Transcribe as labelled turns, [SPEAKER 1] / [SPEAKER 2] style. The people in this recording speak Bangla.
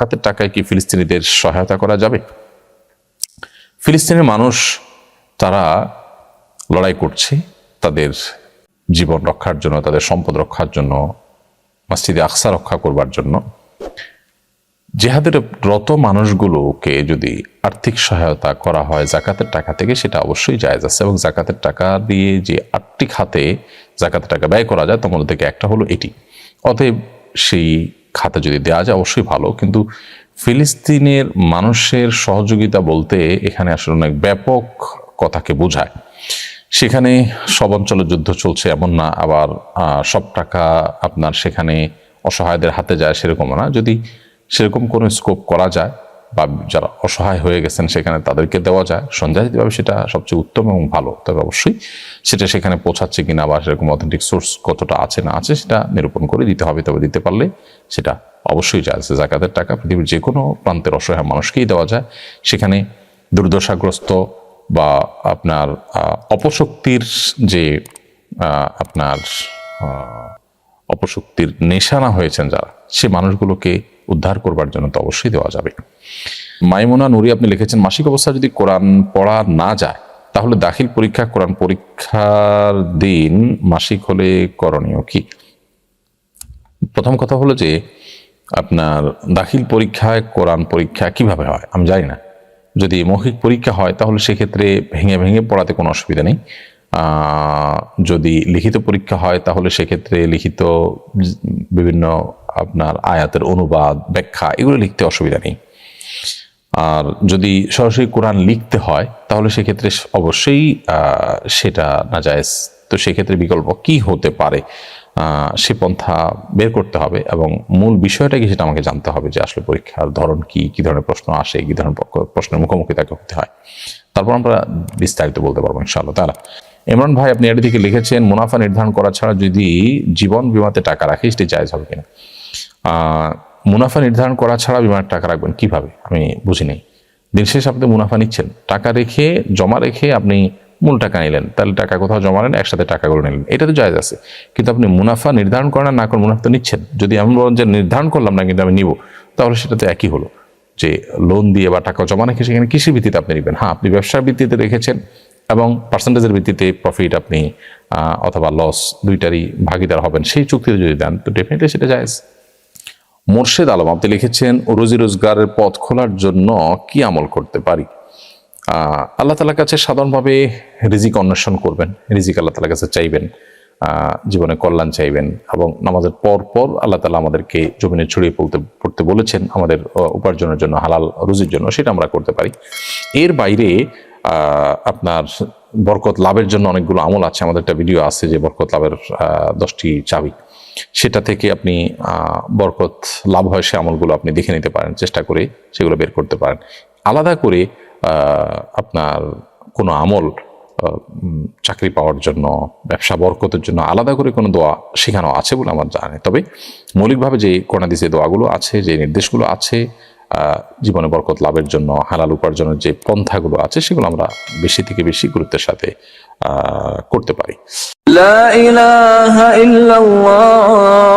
[SPEAKER 1] হাতের টাকায় কি ফিলিস্তিনিদের সহায়তা করা যাবে? ফিলিস্তিনের মানুষ, তারা লড়াই করছে তাদের জীবন রক্ষার জন্য, তাদের সম্পদ রক্ষার জন্য, মসজিদে আকসা রক্ষা করবার জন্য। জেহাদের রত মানুষগুলোকে যদি আর্থিক সহায়তা করা হয় জাকাতের টাকা থেকে, সেটা অবশ্যই জায়েজ আছে এবং জাকাতের টাকা দিয়ে যে আটটি খাতে জাকাতের টাকা ব্যয় করা যায় মধ্যে থেকে একটা হলো এটি। অতএব সেই খাতে যদি দেওয়া যায়, অবশ্যই ভালো। কিন্তু ফিলিস্তিনের মানুষের সহযোগিতা বলতে এখানে আসলে অনেক ব্যাপক কথাকে বোঝায়। সেখানে সব অঞ্চলে যুদ্ধ চলছে এমন না, আবার সব টাকা আপনার সেখানে অসহায়দের হাতে যায় সেরকম না। যদি সেরকম কোনো স্কোপ করা যায় বা যারা অসহায় হয়ে গেছেন সেখানে তাদেরকে দেওয়া যায়। সন্ধ্যাজিতভাবে সেটা সবচেয়ে উত্তম এবং ভালো। তবে অবশ্যই সেটা সেখানে পৌঁছাচ্ছে কিনা বা সেরকম অথেন্টিক সোর্স কতটা আছে না আছে সেটা নিরূপণ করে দিতে হবে। তবে দিতে পারলে সেটা অবশ্যই যায়। জাকাতের টাকা পৃথিবীর যে কোনো প্রান্তের অসহায় মানুষকেই দেওয়া যায়। সেখানে দুর্দশাগ্রস্ত বা আপনার অপশক্তির যে আপনার অপশক্তির নেশানা হয়েছেন যারা, সে মানুষগুলোকে উদ্ধার করবার জন্য তো অবশ্যই দেওয়া যাবে। মাইমুনা নুরি, আপনি লিখেছেন, মাসিক অবস্থা যদি কোরআন পড়া না যায়, তাহলে দাখিল পরীক্ষা, কোরআন পরীক্ষার দিন মাসিক হলে করণীয় কি? প্রথম কথা হলো যে, আপনার দাখিল পরীক্ষায় কোরআন পরীক্ষা কীভাবে হয়? আমি জানি না। যদি মৌখিক পরীক্ষা হয়, তাহলে সেক্ষেত্রে ভেঙে ভেঙে পড়াতে কোনো অসুবিধা নেই। যদি লিখিত পরীক্ষা হয়, তাহলে সেক্ষেত্রে লিখিত বিভিন্ন আপনার আয়াতের অনুবাদ, ব্যাখ্যা, এগুলো লিখতে অসুবিধা নেই। আর যদি সরাসরি কোরআন লিখতে হয়, তাহলে সেক্ষেত্রে অবশ্যই সেটা না যায় তো সেক্ষেত্রে বিকল্প কি হতে পারে? সে পন্থা বের করতে হবে এবং মূল বিষয়টা কি সেটা আমাকে জানতে হবে যে আসলে পরীক্ষার ধরন কি কি ধরনের প্রশ্ন আসে, কি ধরনের প্রশ্নের মুখোমুখি তাকে হতে হয়। তারপর আমরা বিস্তারিত বলতে পারব ইনশাআল্লাহ তাহলে ইমরান ভাই, আপনি এটি থেকে লিখেছেন, মুনাফা নির্ধারণ করা ছাড়া যদি জীবন বিমাতে টাকা রাখি, সেটি জায়জ হবে কিনা? মুনাফা নির্ধারণ করা ছাড়া বিমানের টাকা রাখবেন কীভাবে? আমি বুঝি নাই। দিন শেষে আপনি মুনাফা নিচ্ছেন। টাকা রেখে, জমা রেখে আপনি মূল টাকা নিলেন। তাহলে টাকা কোথাও জমা নেন, একসাথে টাকাগুলো নিলেন। এটা তো জায়জ আছে। কিন্তু আপনি মুনাফা নির্ধারণ করেন না করেন, মুনাফা তো নিচ্ছেন। যদি আমি বলেন যে নির্ধারণ করলাম না কিন্তু আমি নিব, তাহলে সেটা তো একই হলো। যে লোন দিয়ে বা টাকা জমা রেখে সেখানে কৃষি ভিত্তিতে আপনি নেবেন। হ্যাঁ আপনি ব্যবসার ভিত্তিতে রেখেছেন এবং পার্সেন্টেজের ভিত্তিতে প্রফিট আপনি অথবা লস দুইটারই ভাগিদার হবেন। সেই চুক্তিতে যদি দেন, তো ডেফিনেটলি সেটা জায়েজ। মোর্শেদ আলম, আপনি লিখেছেন, রোজি রোজগারের পথ খোলার জন্য কি আমল করতে পারি? আল্লাহ তালার কাছে সাধারণভাবে রিজিক অন্বেষণ করবেন, রিজিক আল্লাহ তালার কাছে চাইবেন জীবনে কল্যাণ চাইবেন এবং নামাজের পর পর আল্লাহ তালা আমাদেরকে জমিনে ছড়িয়ে পড়তে পড়তে বলেছেন, আমাদের উপার্জনের জন্য, হালাল রুজির জন্য, সেটা আমরা করতে পারি। এর বাইরে আপনার বরকত লাভের জন্য অনেকগুলো আমল আছে, আমাদের একটা ভিডিও আছে যে বরকত লাভের দশটি চাবি। সেটা থেকে আপনি বরকত লাভ হয় সে আমলগুলো আপনি দেখে নিতে পারেন, চেষ্টা করে সেগুলো বের করতে পারেন। আলাদা করে আপনার কোনো আমল চাকরি পাওয়ার জন্য, ব্যবসা বরকতের জন্য আলাদা করে কোনো দোয়া শেখানো আছে বলে আমার জানা তবে মৌলিকভাবে যে কোরআনাদিসে দোয়াগুলো আছে, যে নির্দেশগুলো আছে জীবনে বরকত লাভের জন্য, হালাল উপার্জনের যে পন্থাগুলো আছে, সেগুলো আমরা বেশি থেকে বেশি গুরুত্বের সাথে করতে পারি।
[SPEAKER 2] لا إله إلا الله.